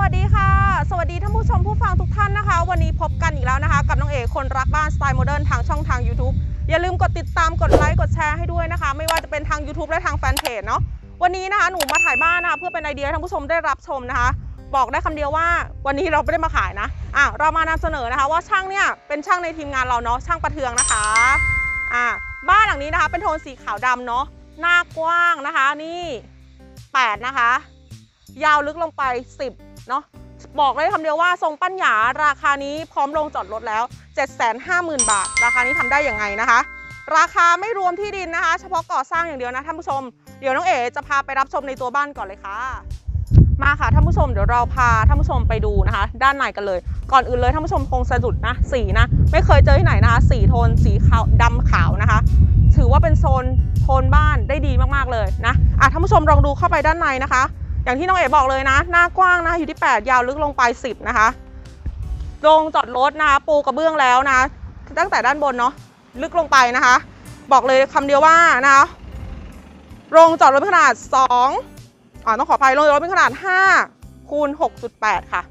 วัสดีค่ะ สวัสดีท่านผู้ชมผู้ฟังทุกท่านนะคะ วันนี้พบกันอีกแล้วนะคะ กับน้องเอกคนรักบ้านสไตล์โมเดิร์นทางช่องทาง YouTube อย่าลืมกดติดตามกดไลค์กดแชร์ให้ด้วยนะคะ ไม่ว่าจะเป็นทาง YouTube และทางแฟนเพจเนาะวันนี้นะคะหนูมาถ่ายบ้านนะคะเพื่อเป็นไอเดียให้ท่านผู้ชมได้รับชมนะคะ บอกได้คำเดียวว่าวันนี้เราไม่ได้มาขายนะอะเรามานำเสนอนะคะ ว่าช่างเนี่ยเป็นช่างในทีมงานเราเนาะช่างประเทืองนะคะอะบ้านหลังนี้นะคะ เป็นโทนสีขาวดำเนาะหน้ากว้างนะคะนี่ 8 นะคะ ยาวลึกลงไป 10 เนาะบอกได้คำเดียวว่าทรงปั้นหยาราคานี้พร้อมลงจอดรถแล้ว 750,000 บาท ราคานี้ทำได้อย่างไงนะคะ ราคาไม่รวมที่ดินนะคะ เฉพาะก่อสร้างอย่างเดียวนะท่านผู้ชม เดี๋ยวน้องเอ๋จะพาไปรับชมในตัวบ้านก่อนเลยค่ะ มาค่ะท่านผู้ชมเดี๋ยวเราพาท่านผู้ชมไปดูนะคะ ด้านในกันเลย ก่อนอื่นเลยท่านผู้ชมคงสะดุดนะสีนะไม่เคยเจอที่ไหนนะคะ สีโทนสีขาวดำขาวนะคะ ถือว่าเป็นโซนโทนบ้านได้ดีมากๆเลยนะอะท่านผู้ชมลองดูเข้าไปด้านในนะคะ อย่างที่น้องเอ๋บอกเลยนะ หน้ากว้างนะอยู่ที่ 8 ยาวลึกลงไป 10 นะคะโรงจอดรถนะคะปูกระเบื้องแล้วนะ ตั้งแต่ด้านบนเนาะลึกลงไปนะคะ บอกเลยคำเดียวว่านะคะโรงจอดรถเป็นขนาด 2อ่าต้องขออภัยโรงจอดรถเป็นขนาด 5 คูณ 6.8 ค่ะ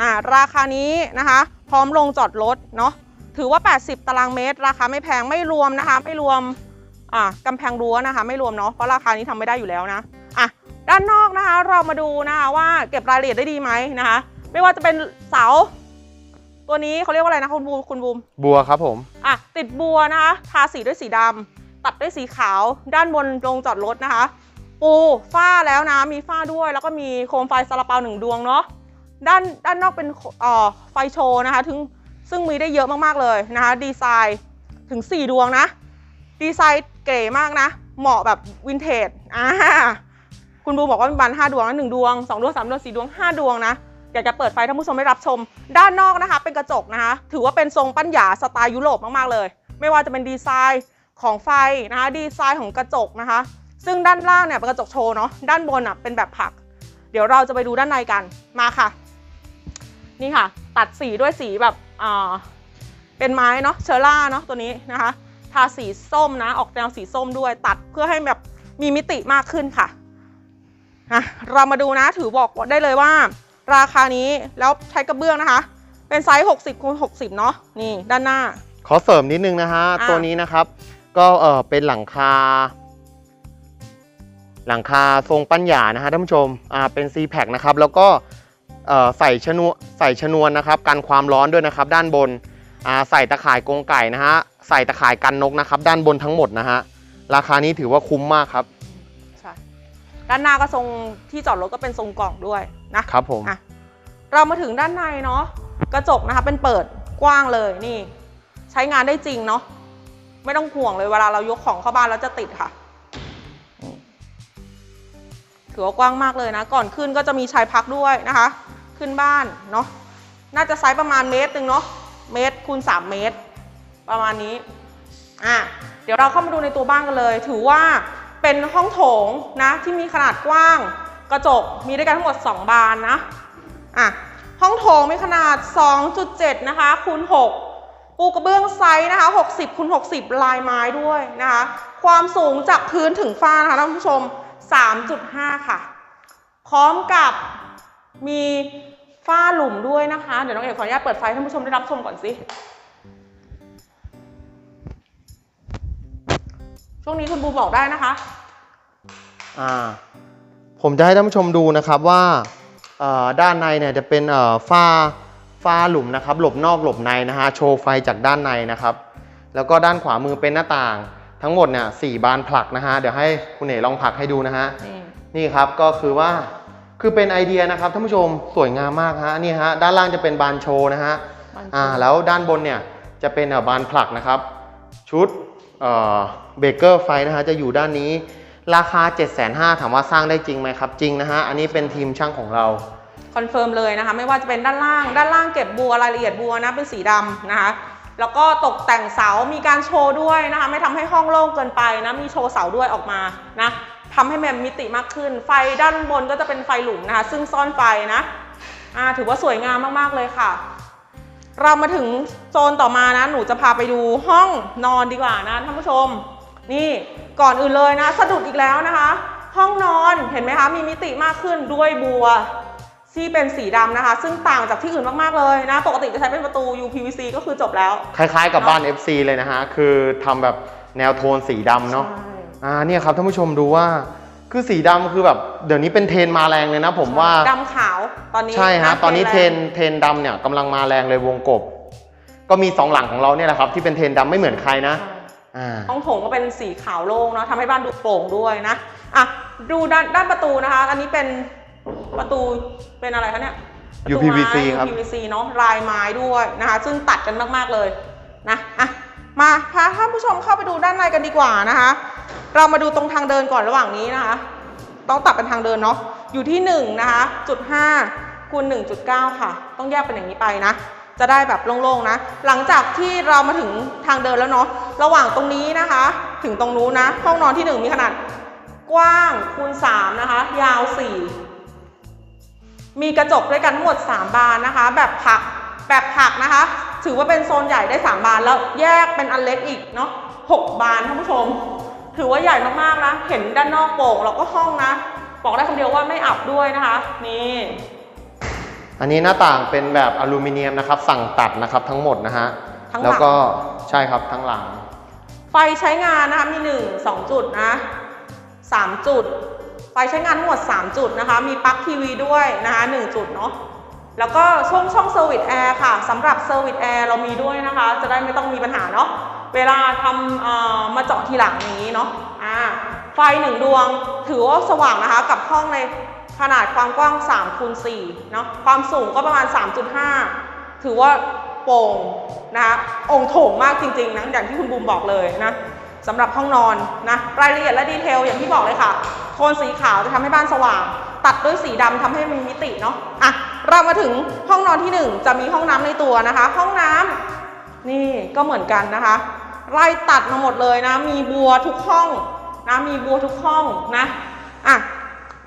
อ่าราคานี้นะคะ พร้อมลงจอดรถเนาะถือว่า 80 ตารางเมตร ราคาไม่แพงไม่รวมนะคะ ไม่รวมอ่ากำแพงรั้วนะคะ ไม่รวมเนาะเพราะราคานี้ทำไม่ได้อยู่แล้วนะ ด้านนอกนะคะ เรามาดูนะคะว่าเก็บรายละเอียดได้ดีไหมนะคะ ไม่ว่าจะเป็นเสา ตัวนี้เขาเรียกว่าอะไรนะคุณบูมคุณบูมบัวครับผมอะติดบัวนะคะ ทาสีด้วยสีดำตัดด้วยสีขาว ด้านบนโรงจอดรถนะคะ ปูฝ้าแล้วนะ มีฝ้าด้วย แล้วก็มีโคมไฟซาลาเปาหนึ่งดวงเนาะด้านด้านนอกเป็นเอ่อไฟโชว์นะคะถึงซึ่งมีได้เยอะมากๆเลยนะคะ ดีไซน์ถึง 4 ดวงนะ ดีไซน์เก๋มากนะ เหมาะแบบวินเทจอ่า คุณบูบอกว่ามีบาน5ดวงนะหนึ่งดวง2ดวง3ดวง4ดวง5ดวงนะอยากจะเปิดไฟท่านผู้ชมได้รับชม ด้านนอกนะคะ เป็นกระจกนะคะ ถือว่าเป็นทรงปั้นหยาสไตล์ยุโรปมากๆเลย ไม่ว่าจะเป็นดีไซน์ของไฟนะคะ ดีไซน์ของกระจกนะคะ ซึ่งด้านล่างเนี่ยเป็นกระจกโชว์เนาะด้านบนอะเป็นแบบผัก เดี๋ยวเราจะไปดูด้านในกันมาค่ะ นี่ค่ะ ตัดสีด้วยสีแบบอ่าเป็นไม้เนาะเชอร่าเนาะตัวนี้นะคะ ทาสีส้มนะออกแนวสีส้มด้วยตัดเพื่อให้แบบมีมิติมากขึ้นค่ะ อะเรามาดูนะถือบอกได้เลยว่า ราคานี้แล้วใช้กระเบื้องนะคะ เป็นไซส์ 60คูณ60 เนาะนี่ด้านหน้า ขอเสริมนิดนึงนะฮะ อ่าตัวนี้นะครับ ก็เออเป็นหลังคา หลังคาทรงปั้นหยานะฮะท่านผู้ชมอ่าเป็น c p a c นะครับ แล้วก็เอ่อใส่ชนวนใส่ชนวนนะครับกันความร้อนด้วยนะครับ ด้านบนอ่าใส่ตะข่ายกรงไก่นะฮะใส่ตะข่ายกันนกนะครับ ด้านบนทั้งหมดนะฮะราคานี้ถือว่าคุ้มมากครับใช่ ด้านหน้าก็ทรงที่จอดรถก็เป็นทรงกล่องด้วยนะครับผมอะเรามาถึงด้านในเนาะกระจกนะคะเป็นเปิดกว้างเลยนี่ ใช้งานได้จริงเนาะไม่ต้องห่วงเลยเวลาเรายกของเข้าบ้านแล้วจะติดค่ะนี่ถือว่ากว้างมากเลยนะ ก่อนขึ้นก็จะมีชายพักด้วยนะคะ ขึ้นบ้านเนาะน่าจะไซส์ประมาณเมตรหนึ่งเนาะเมตรคูณ3เมตร ประมาณนี้อะเดี๋ยวเราเข้ามาดูในตัวบ้านกันเลย ถือว่า เป็นห้องโถงนะที่มีขนาดกว้าง กระจกมีด้วยกันทั้งหมด 2 บานนะอะห้องโถงมีขนาด 2.7 นะคะคูณ 6 ปูกระเบื้องไซส์นะคะ 60คูณ60 ลายไม้ด้วยนะคะ ความสูงจากพื้นถึงฝ้านะคะท่านผู้ชม 3.5 ค่ะ พร้อมกับมีฝ้าหลุมด้วยนะคะ เดี๋ยวน้องเอกขออนุญาตเปิดไฟท่านผู้ชมได้รับชมก่อนสิ ช่วงนี้คุณบูบอกได้นะคะ อ่า ผมจะให้ท่านผู้ชมดูนะครับว่าเอ่อด้านในเนี่ยจะเป็นเอ่อฝ้าฝ้าหลุมนะครับ หลบนอกหลบในนะฮะโชว์ไฟจากด้านในนะครับ แล้วก็ด้านขวามือเป็นหน้าต่าง ทั้งหมดเนี่ยสี่บานผลักนะฮะเดี๋ยวให้คุณเอ๋ลองผลักให้ดูนะฮะนี่นี่ครับก็คือว่าคือเป็นไอเดียนะครับท่านผู้ชมสวยงามมากฮะนี่ฮะด้านล่างจะเป็นบานโชว์นะฮะบานโชว์อ่าแล้วด้านบนเนี่ยจะเป็นเอ่อบานผลักนะครับ ชุด เบเกอร์ไฟนะฮะจะอยู่ด้านนี้ราคา 7 5 0 0 0ถามว่าสร้างได้จริงไหมครับ จริงนะฮะ อันนี้เป็นทีมช่างของเรา คอนเฟิร์มเลยนะคะ ไม่ว่าจะเป็นด้านล่าง ด้านล่างเก็บบัวรายละเอียดบัวนะ เป็นสีดำนะคะ แล้วก็ตกแต่งเสา มีการโชว์ด้วยนะคะ ไม่ทำให้ห้องโล่งเกินไปนะ มีโชว์เสาด้วยออกมานะทำให้แมมมิติมากขึ้น ไฟด้านบนก็จะเป็นไฟหลุมนะคะ ซึ่งซ่อนไฟนะ ถือว่าสวยงามมากๆเลยค่ะ เรามาถึงโซนต่อมานะ หนูจะพาไปดูห้องนอนดีกว่านะท่านผู้ชม นี่ก่อนอื่นเลยนะสะดุดอีกแล้วนะคะ ห้องนอนเห็นไหมคะ มีมิติมากขึ้นด้วยบัวที่เป็นสีดำนะคะ ซึ่งต่างจากที่อื่นมาก ๆ เลยนะ ปกติจะใช้เป็นประตู UPVC ก็คือจบแล้ว คล้ายๆกับบ้าน FC เลยนะฮะ คือทำแบบแนวโทนสีดำเนาะใช่อ่าเนี่ยครับท่านผู้ชมดูว่า คือสีดำคือแบบเดี๋ยวนี้เป็นเทรนด์มาแรงเลยนะ ผมว่าดำขาวตอนนี้ใช่ฮะตอนนี้เทรนแงด์เทรนด์ดำเนี่ยกำลังมาแรงเลยวงกบ ก็มีสองหลังของเราเนี่ยแหละครับ ที่เป็นเทรนด์ดำไม่เหมือนใครนะอ่าห้องโถงก็เป็นสีขาวโล่งเนาะทำให้บ้านดูโปร่งด้วยนะอะดูด้านด้านประตูนะคะ อันนี้เป็นประตูเป็นอะไรคะเนี่ยประตูไม้ UPVC ครับ UPVC เนาะลายไม้ด้วยนะคะ ซึ่งตัดกันมากๆเลยนะอะมาพาท่านผู้ชมเข้าไปดูด้านในกันดีกว่านะคะ เรามาดูตรงทางเดินก่อนระหว่างนี้นะคะ ต้องตัดเป็นทางเดินเนาะอยู่ที่1นะคะจุด5คูณ1.9 ค่ะ ต้องแยกเป็นอย่างนี้ไปนะ จะได้แบบโล่งๆนะ หลังจากที่เรามาถึงทางเดินแล้วเนาะระหว่างตรงนี้นะคะ ถึงตรงนู้นนะ ห้องนอนที่ 1 มีขนาดกว้างคูณ3นะคะ ยาว 4 มีกระจกด้วยกันทั้งหมด 3 บานนะคะ แบบผักแบบผักนะคะ ถือว่าเป็นโซนใหญ่ได้ 3 บานแล้วแยกเป็นอันเล็กอีกเนาะ6บานท่านผู้ชม ถือว่าใหญ่มากๆนะ เห็นด้านนอกโปร่งแล้วก็ห้องนะ บอกได้คำเดียวว่าไม่อับด้วยนะคะ นี่อันนี้หน้าต่างเป็นแบบอลูมิเนียมนะครับ สั่งตัดนะครับทั้งหมดนะฮะทั้งหลังแล้วก็ใช่ครับทั้งหลัง ไฟใช้งานนะคะมี1 2จุดนะ3จุด ไฟใช้งานทั้งหมด 3 จุดนะคะ มีปลั๊กทีวีด้วยนะคะ1จุดเนาะแล้วก็ช่องช่องเซอร์วิสแอร์ค่ะสำหรับเซอร์วิสแอร์เรามีด้วยนะคะ จะได้ไม่ต้องมีปัญหาเนาะ เวลาทำมาเจาะทีหลังนี้เนาะอ่าไฟหนึ่งดวงถือว่าสว่างนะคะกับห้องในขนาดความกว้าง3คูณ4เนาะความสูงก็ประมาณ 3.5 ถือว่าโปร่งนะคะองค์โถงมากจริงๆนะอย่างที่คุณบูมบอกเลยนะสำหรับห้องนอนนะรายละเอียดและดีเทลอย่างที่บอกเลยค่ะ โทนสีขาวจะทำให้บ้านสว่าง ตัดด้วยสีดำทำให้มีมิติเนาะอะเรามาถึงห้องนอนที่หนึ่งจะมีห้องน้ำในตัวนะคะ ห้องน้ำ นี่ก็เหมือนกันนะคะ ไล่ตัดมาหมดเลยนะ มีบัวทุกห้องนะ มีบัวทุกห้องนะ อะ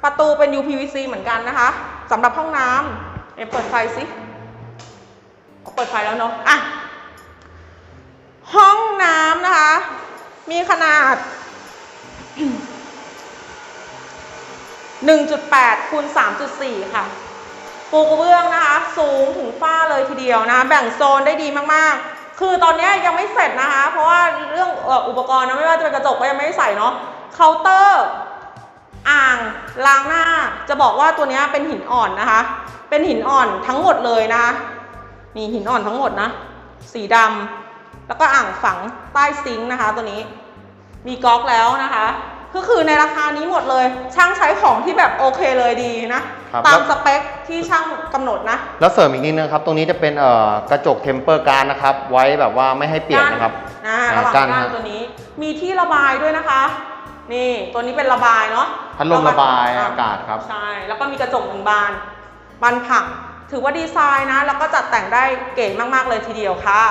ประตูเป็น UPVC เหมือนกันนะคะสำหรับห้องน้ำเอ็มเปิดไฟสิเปิดไฟแล้วเนาะ อะ ห้องน้ำนะคะ มีขนาด 1.8คูณ3.4 ค่ะปูกระเบื้องนะคะ สูงถึงฝ้าเลยทีเดียวนะ แบ่งโซนได้ดีมาก ๆ คือตอนนี้ยังไม่เสร็จนะคะ เพราะว่าเรื่องอุปกรณ์นะไม่ว่าจะเป็นกระจกก็ยังไม่ได้ใส่เนาะเคาน์เตอร์อ่างล้างหน้า จะบอกว่าตัวนี้เป็นหินอ่อนนะคะ เป็นหินอ่อนทั้งหมดเลยนะคะนี่หินอ่อนทั้งหมดนะ สีดำแล้วก็อ่างฝังใต้ซิงค์นะคะ ตัวนี้ มีก๊อกแล้วนะคะ ก็คือในราคานี้หมดเลย ช่างใช้ของที่แบบโอเคเลยดีนะ ครับตามแล้ว สเปคที่ช่างกำหนดนะ แล้วเสริมอีกนิดนึงครับตรงนี้จะเป็นเอ่อกระจกเทมเปอร์การนะครับ ไว้แบบว่าไม่ให้เปียกนะครับ อ่าอ่าระหว่างกั้นด้านฮะตัวนี้ มีที่ระบายด้วยนะคะ นี่ตัวนี้เป็นระบายเนาะพัดลมระบายอากาศครับ ใช่ แล้วก็มีกระจกหนึ่งบาน บานผัก ถือว่าดีไซน์นะ แล้วก็จัดแต่งได้เก๋มากๆเลยทีเดียวค่ะ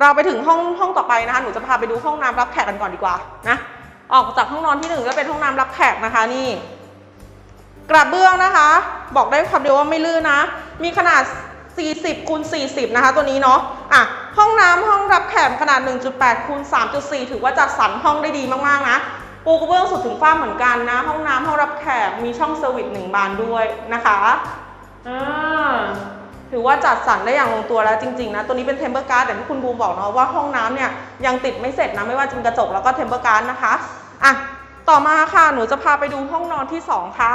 เราไปถึงห้องห้องต่อไปนะคะหนูจะพาไปดูห้องน้ำรับแขกกันก่อนดีกว่านะออกจากห้องนอนที่หนึ่งก็เป็นห้องน้ำรับแขกนะคะนี่ กระเบื้องนะคะ บอกได้คำเดียวว่าไม่ลื่นนะ มีขนาด 40คูณ40 นะคะ ตัวนี้เนาะอะห้องน้ำห้องรับแขกขนาด 1.8คูณ3.4 ถือว่าจัดสรรห้องได้ดีมากๆนะปูกระเบื้องสุดถึงฝ้าเหมือนกันนะ ห้องน้ำห้องรับแขกมีช่องเซอร์วิสหนึ่งบานด้วยนะคะอ่า ถือว่าจัดสรรได้อย่างลงตัวแล้วจริงๆนะ ตัวนี้เป็นเทมเบอร์การ์ดอย่างที่คุณบูมบอกเนาะว่าห้องน้ำเนี่ยยังติดไม่เสร็จนะ ไม่ว่าจะเป็นกระจกแล้วก็เทมเบอร์การ์ดนะคะ อะ ต่อมาค่ะ หนูจะพาไปดูห้องนอนที่สองค่ะ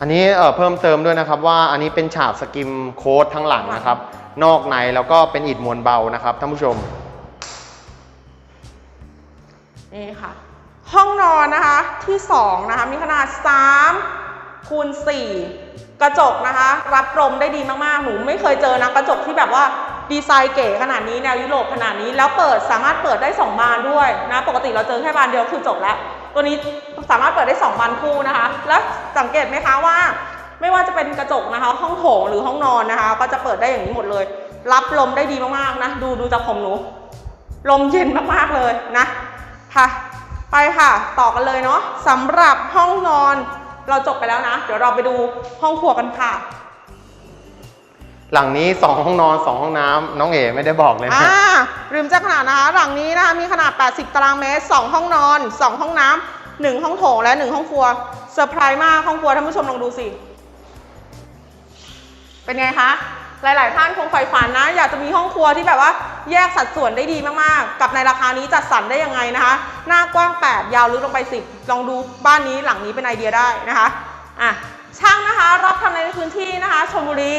อันนี้เอ่อเพิ่มเติมด้วยนะครับว่าอันนี้เป็นฉาบสกิมโค้ดทั้งหลังนะครับ นอกในแล้วก็เป็นอิฐมวลเบานะครับท่านผู้ชม นี่ค่ะ ห้องนอนนะคะที่ 2 นะคะ มีขนาด 3 คูณ 4 กระจกนะคะ รับลมได้ดีมากๆ หนูไม่เคยเจอนะกระจกที่แบบว่าดีไซน์เก๋ขนาดนี้แนวยุโรปขนาดนี้ แล้วเปิดสามารถเปิดได้ 2 บานด้วยนะปกติเราเจอแค่บานเดียวคือจบแล้ว ตัวนี้สามารถเปิดได้ 2 บานคู่นะคะ แล้วสังเกตไหมคะว่า ไม่ว่าจะเป็นกระจกนะคะ ห้องโถงหรือห้องนอนนะคะ ก็จะเปิดได้อย่างนี้หมดเลย รับลมได้ดีมากๆนะดูดูจากผมหนู ลมเย็นมากๆเลยนะค่ะไปค่ะ ต่อกันเลยเนาะสำหรับห้องนอน เราจบไปแล้วนะ เดี๋ยวเราไปดูห้องครัวกันค่ะ หลังนี้ 2 ห้องนอน 2 ห้องน้ำน้องเอ๋ไม่ได้บอกเลยอ่านะลืมจะขนาดนะคะหลังนี้นะคะมีขนาด 80 ตารางเมตร 2 ห้องนอน 2 ห้องน้ำ1ห้องโถงและ 1 ห้องครัวเซอร์ไพรส์มากห้องครัวท่านผู้ชมลองดูสิ เป็นไงคะ หลาย ๆ ท่านคงใฝ่ฝันนะ อยากจะมีห้องครัวที่แบบว่าแยกสัดส่วนได้ดีมาก ๆ กับในราคานี้จัดสรรได้ยังไงนะคะ หน้ากว้าง 8 ยาวลึกลงไป 10 ลองดูบ้านนี้หลังนี้เป็นไอเดียได้นะคะอะช่างนะคะรับทำในพื้นที่นะคะชลบุรี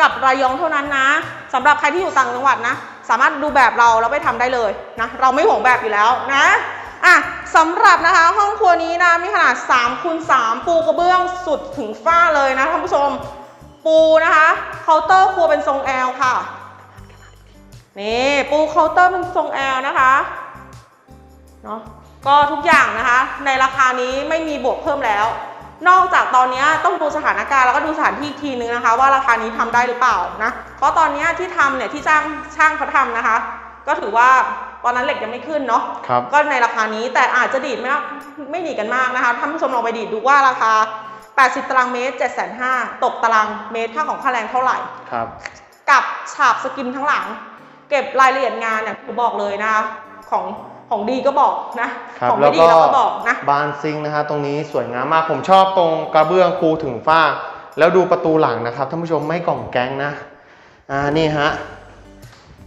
กับระยองเท่านั้นนะสำหรับใครที่อยู่ต่างจังหวัดนะ สามารถดูแบบเราแล้วไปทำได้เลยนะเราไม่ห่วงแบบอยู่แล้วนะอะสำหรับนะคะห้องครัวนี้นะมีขนาด3คูณ3ปูกระเบื้องสุดถึงฝ้าเลยนะท่านผู้ชม ปูนะคะเคาน์เตอร์ครัวเป็นทรงแอลค่ะนี่ปูเคาน์เตอร์เป็นทรงแอลนะคะเนาะก็ทุกอย่างนะคะ ในราคานี้ไม่มีบวกเพิ่มแล้ว นอกจากตอนนี้ต้องดูสถานการณ์แล้วก็ดูสถานที่อีกทีนึงนะคะ ว่าราคานี้ทำได้หรือเปล่านะเพราะตอนนี้ที่ทำเนี่ยที่จ้างช่างเขาทำนะคะ ก็ถือว่าตอนนั้นเหล็กยังไม่ขึ้นเนาะครับก็ในราคานี้แต่อาจจะดีดไม่ไม่หนีกันมากนะคะท่านผู้ชมลองไปดีดดูว่าราคา 80 ตารางเมตร 7 5 0 0 0ตกตารางเมตรค่าของค่าแรงเท่าไหร่ครับ กับฉาบสกินทั้งหลัง เก็บรายละเอียดงานเนี่ยผมบอกเลยนะคะของของดีก็บอกนะครับของไม่ดีเราก็บอกนะบานซิงค์นะฮะตรงนี้สวยงามมากผมชอบตรงกระเบื้องปูถึงฝ้า แล้วดูประตูหลังนะครับท่านผู้ชมไม่กล่องแก๊งนะอ่านี่ฮะ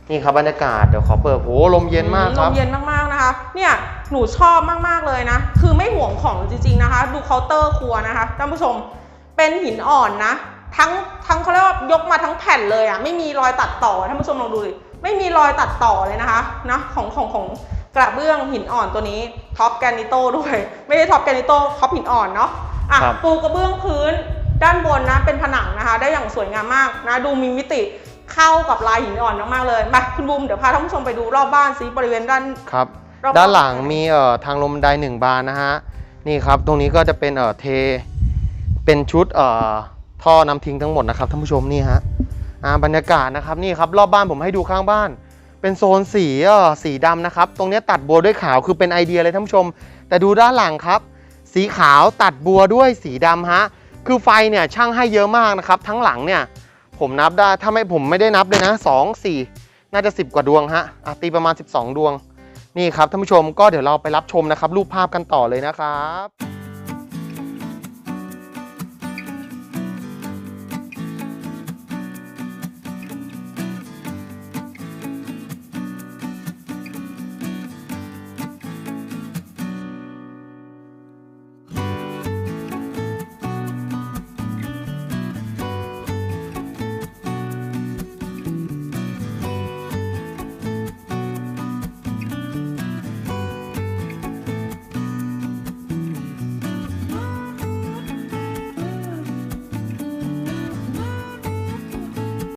นี่ครับบรรยากาศเดี๋ยวขอเปิดโหลมเย็นมากคลรับมเย็นมากๆนะคะ เนี่ย หนูชอบมากๆเลยนะ คือไม่ห่วงของจริงๆนะคะ ดูเคาน์เตอร์ครัวนะคะท่านผู้ชมเป็นหินอ่อนนะ ทั้งทั้งเขาเรียกว่ายกมาทั้งแผ่นเลยอะไม่มีรอยตัดต่อท่านผู้ชมลองดูดิไม่มีรอยตัดต่อเลยนะคะนะของของของกระเบื้องหินอ่อนตัวนี้ท็อปแกรนิโต้ด้วย ไม่ได้ท็อปแกรนิโต้ท็อปหินอ่อนเนาะอะครับปูกระเบื้องพื้นด้านบนนะเป็นผนังนะคะ ได้อย่างสวยงามมากนะดูมีมิติเข้ากับลายหินอ่อนมากๆเลยมาคุณบูมเดี๋ยวพาท่านผู้ชมไปดูรอบบ้านซิบริเวณด้านครับ รอบๆด้านหลังมีเอ่อทางลมไดหนึ่งบานนะฮะนี่ครับตรงนี้ก็จะเป็นเอ่อเทเป็นชุดเอ่อท่อนำทิ้งทั้งหมดนะครับท่านผู้ชมนี่ฮะอ่าบรรยากาศนะครับนี่ครับรอบบ้านผมให้ดูข้างบ้าน เป็นโซนสีเอ่อสีดำนะครับ ตรงเนี้ยตัดบัวด้วยขาวคือเป็นไอเดียเลยท่านผู้ชม แต่ดูด้านหลังครับ สีขาวตัดบัวด้วยสีดำฮะคือไฟเนี่ยช่างให้เยอะมากนะครับ ทั้งหลังเนี่ยผมนับได้ถ้าไม่ผมไม่ได้นับเลยนะสองสี่น่าจะ 10 กว่าดวงฮะอะตีประมาณ 12 ดวง นี่ครับท่านผู้ชมก็เดี๋ยวเราไปรับชมนะครับรูปภาพกันต่อเลยนะครับ